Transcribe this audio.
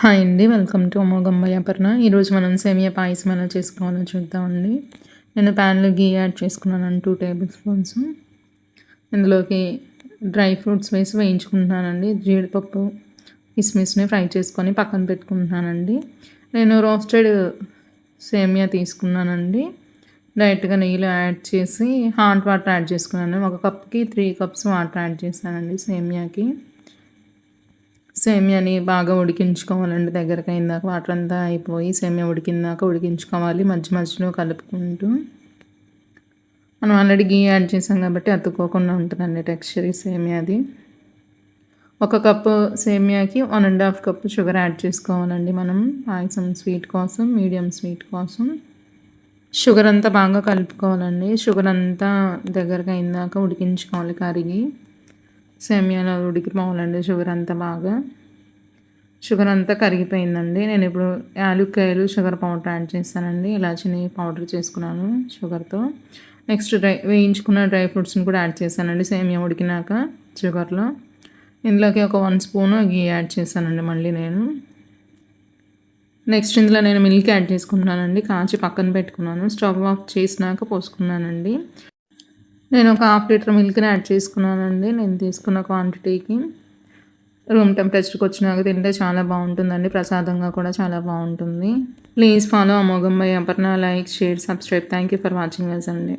Hi అండి welcome to అమోఘంబయ్య Aparna. ఈరోజు మనం సేమియా పాయసం ఎలా చేసుకోవాలో చూద్దామండి. నేను ప్యాన్లో గీ యాడ్ చేసుకున్నాను టూ టేబుల్ స్పూన్స్ ఇందులోకి డ్రై ఫ్రూట్స్ వేసి వేయించుకుంటున్నానండి జీడిపప్పు కిస్మిస్ని ఫ్రై చేసుకొని పక్కన పెట్టుకుంటున్నానండి. నేను రోస్టెడ్ సేమియా తీసుకున్నానండి. డైరెక్ట్గా నెయ్యిలో యాడ్ చేసి హాట్ వాటర్ యాడ్ చేసుకున్నాను. ఒక కప్కి త్రీ కప్స్ వాటర్ యాడ్ చేశానండి సేమియాకి. సేమియాని బాగా ఉడికించుకోవాలండి. దగ్గరకు అయిందాక వాటర్ అంతా అయిపోయి సేమియా ఉడికిందాక ఉడికించుకోవాలి. మధ్య మధ్యలో కలుపుకుంటూ. మనం ఆల్రెడీ గీ యాడ్ చేసాం కాబట్టి అతుక్కోకుండా ఉంటుందండి టెక్స్చర్ ఈ సేమియాది ఒక cup సేమియాకి one and half cup sugar add చేసుకోవాలండి మనం. పాయసం స్వీట్ కోసం మీడియం స్వీట్ కోసం. షుగర్ అంతా బాగా కలుపుకోవాలండి. షుగర్ అంతా దగ్గరగా అయిందాక ఉడికించుకోవాలి కరిగి. సేమియాలో ఉడికిపోవాలండి షుగర్ అంతా బాగా. షుగర్ అంతా కరిగిపోయిందండి. నేను ఇప్పుడు యాలుక్కాయలు షుగర్ పౌడర్ యాడ్ చేస్తానండి. ఇలాచిని పౌడర్ చేసుకున్నాను షుగర్తో. నెక్స్ట్ డ్రై వేయించుకున్న డ్రై ఫ్రూట్స్ని కూడా యాడ్ చేశానండి సేమియా ఉడికినాక షుగర్లో. ఇందులోకి ఒక వన్ స్పూన్ గీ యాడ్ చేశానండి మళ్ళీ నేను. నెక్స్ట్ ఇందులో నేను మిల్క్ యాడ్ చేసుకున్నానండి కాచి పక్కన పెట్టుకున్నాను. స్టవ్ ఆఫ్ చేసినాక పోసుకున్నానండి. నేను ఒక హాఫ్ లీటర్ మిల్క్ని యాడ్ చేసుకున్నానండి. నేను తీసుకున్న క్వాంటిటీకి రూమ్ టెంపరేచర్కి వచ్చినాక తింటే చాలా బాగుంటుందండి. ప్రసాదంగా కూడా చాలా బాగుంటుంది. ప్లీజ్ ఫాలో అమోఘం by Aparna. Like share subscribe thank you for watching us అండి.